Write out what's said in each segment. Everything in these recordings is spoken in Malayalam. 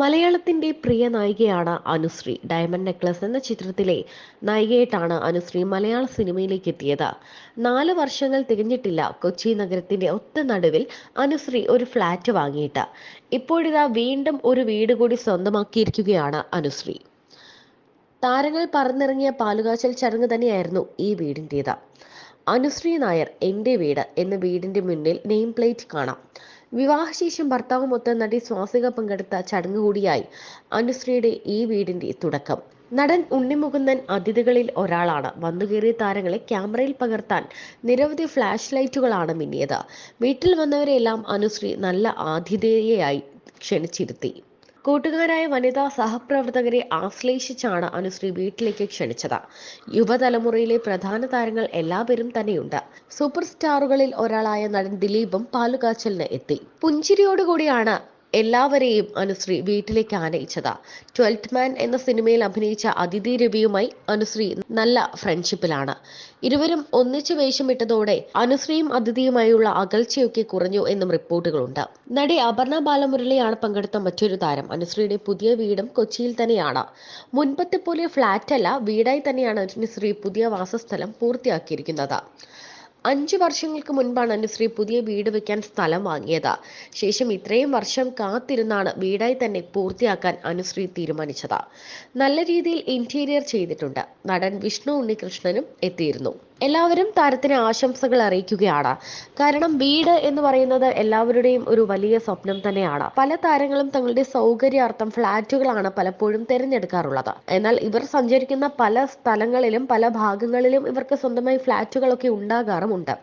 മലയാളത്തിന്റെ പ്രിയ നായികയാണ് അനുശ്രീ. ഡയമണ്ട് നെക്ലസ് എന്ന ചിത്രത്തിലെ നായികയായിട്ടാണ് അനുശ്രീ മലയാള സിനിമയിലേക്ക് എത്തിയത്. നാല് വർഷങ്ങൾ തികഞ്ഞിട്ടില്ല കൊച്ചി നഗരത്തിന്റെ ഒത്ത നടുവിൽ അനുശ്രീ ഒരു ഫ്ലാറ്റ് വാങ്ങിയിട്ട്. ഇപ്പോഴിതാ വീണ്ടും ഒരു വീട് കൂടി സ്വന്തമാക്കിയിരിക്കുകയാണ് അനുശ്രീ. താരങ്ങൾ പറന്നിറങ്ങിയ പാലുകാച്ചൽ ചടങ്ങ് തന്നെയായിരുന്നു ഈ വീടിന്റേത് അനുശ്രീ നായർ എന്റെ വീട് എന്ന വീടിന്റെ മുന്നിൽ നെയിം പ്ലേറ്റ് കാണാം. വിവാഹശേഷം ഭർത്താവുമൊത്ത് നടി സ്വാസിക പങ്കെടുത്ത ചടങ്ങ് കൂടിയായി അനുശ്രീയുടെ ഈ വീടിന്റെ തുടക്കം. നടൻ ഉണ്ണിമുകുന്ദൻ അതിഥികളിൽ ഒരാളാണ്. വന്നുകയറിയ താരങ്ങളെ ക്യാമറയിൽ പകർത്താൻ നിരവധി ഫ്ലാഷ് ലൈറ്റുകളാണ് മിന്നിയത്. വീട്ടിൽ വന്നവരെല്ലാം അനുശ്രീ നല്ല ആതിഥേയയായി ക്ഷണിച്ചിരുത്തി. കൂട്ടുകാരായ വനിതാ സഹപ്രവർത്തകരെ ആശ്ലേഷിച്ചാണ് അനുശ്രീ വീട്ടിലേക്ക് ക്ഷണിച്ചത്. യുവതലമുറയിലെ പ്രധാന താരങ്ങൾ എല്ലാവരും തന്നെയുണ്ട്. സൂപ്പർ സ്റ്റാറുകളിൽ ഒരാളായ നടൻ ദിലീപും പാലുകാച്ചലിന് എത്തി. പുഞ്ചിരിയോടുകൂടിയാണ് എല്ലാവരെയും അനുശ്രീ വീട്ടിലേക്ക് ആനയിച്ചത്. ട്വൽത്ത് മാൻ എന്ന സിനിമയിൽ അഭിനയിച്ച അതിഥി രവിയുമായി അനുശ്രീ നല്ല ഫ്രണ്ട്ഷിപ്പിലാണ്. ഇരുവരും ഒന്നിച്ച് വേഷമിട്ടതോടെ അനുശ്രീയും അതിഥിയുമായുള്ള അകൽച്ചയൊക്കെ കുറഞ്ഞു എന്നും റിപ്പോർട്ടുകളുണ്ട്. നടി അപർണ ബാലമുരളിയാണ് പങ്കെടുത്ത മറ്റൊരു താരം. അനുശ്രീയുടെ പുതിയ വീടും കൊച്ചിയിൽ തന്നെയാണ്. മുൻപത്തെ പോലെ ഫ്ലാറ്റ് അല്ല വീടായി തന്നെയാണ് അനുശ്രീ പുതിയ വാസസ്ഥലം പൂർത്തിയാക്കിയിരിക്കുന്നത്. അഞ്ചു വർഷങ്ങൾക്ക് മുൻപാണ് അനുശ്രീ പുതിയ വീട് വെക്കാൻ സ്ഥലം വാങ്ങിയത്. ശേഷം ഇത്രയും വർഷം കാത്തിരുന്നാണ് വീടായി തന്നെ പൂർത്തിയാക്കാൻ അനുശ്രീ തീരുമാനിച്ചത്. നല്ല രീതിയിൽ ഇന്റീരിയർ ചെയ്തിട്ടുണ്ട്. നടൻ വിഷ്ണു ഉണ്ണികൃഷ്ണനും എത്തിയിരുന്നു. എല്ലാവരും താരത്തിന് ആശംസകൾ അറിയിക്കുകയാണ്. കാരണം വീട് എന്ന് പറയുന്നത് എല്ലാവരുടെയും ഒരു വലിയ സ്വപ്നം തന്നെയാണ്. പല താരങ്ങളും തങ്ങളുടെ സൗകര്യാർത്ഥം ഫ്ളാറ്റുകളാണ് പലപ്പോഴും തിരഞ്ഞെടുക്കാറുള്ളത്. എന്നാൽ ഇവർ സഞ്ചരിക്കുന്ന പല സ്ഥലങ്ങളിലും പല ഭാഗങ്ങളിലും ഇവർക്ക് സ്വന്തമായി ഫ്ളാറ്റുകളൊക്കെ ഉണ്ടാകാറുമുണ്ട്.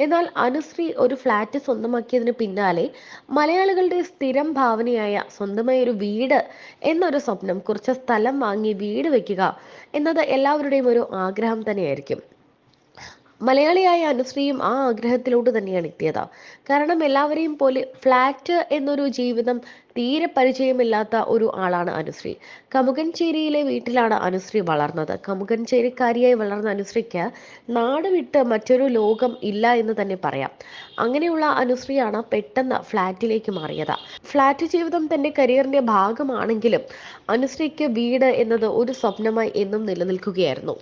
എന്നാൽ അനുശ്രീ ഒരു ഫ്ലാറ്റ് സ്വന്തമാക്കിയതിന് പിന്നാലെ മലയാളികളുടെ സ്ഥിരം ഭാവനയായ സ്വന്തമായ ഒരു വീട് എന്നൊരു സ്വപ്നം കുറച്ച് സ്ഥലം വാങ്ങി വീട് വെക്കുക എന്നത് എല്ലാവരുടെയും ഒരു ആഗ്രഹം തന്നെയായിരിക്കും. മലയാളിയായ അനുശ്രീയും ആ ആഗ്രഹത്തിലോട്ട് തന്നെയാണ് എത്തിയത്. കാരണം എല്ലാവരെയും പോലെ ഫ്ലാറ്റ് എന്നൊരു ജീവിതം തീരെ പരിചയമില്ലാത്ത ഒരു ആളാണ് അനുശ്രീ. കമുകൻചേരിയിലെ വീട്ടിലാണ് അനുശ്രീ വളർന്നത്. കമുകൻചേരിക്കാരിയായി വളർന്ന അനുശ്രീക്ക് നാട് വിട്ട് മറ്റൊരു ലോകം ഇല്ല എന്ന് തന്നെ പറയാം. അങ്ങനെയുള്ള അനുശ്രീയാണ് പെട്ടെന്ന് ഫ്ലാറ്റിലേക്ക് മാറിയത്. ഫ്ലാറ്റ് ജീവിതം തന്റെ കരിയറിന്റെ ഭാഗമാണെങ്കിലും അനുശ്രീക്ക് വീട് എന്നത് ഒരു സ്വപ്നമായി എന്നും നിലനിൽക്കുകയായിരുന്നു.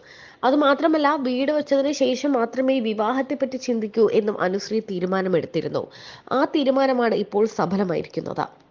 അതുമാത്രമല്ല വീട് വെച്ചതിന് ശേഷം മാത്രമേ വിവാഹത്തെപ്പറ്റി ചിന്തിക്കൂ എന്നും അനുശ്രീ തീരുമാനമെടുത്തിരുന്നു. ആ തീരുമാനമാണ് ഇപ്പോൾ സഫലമായിരിക്കുന്നത്.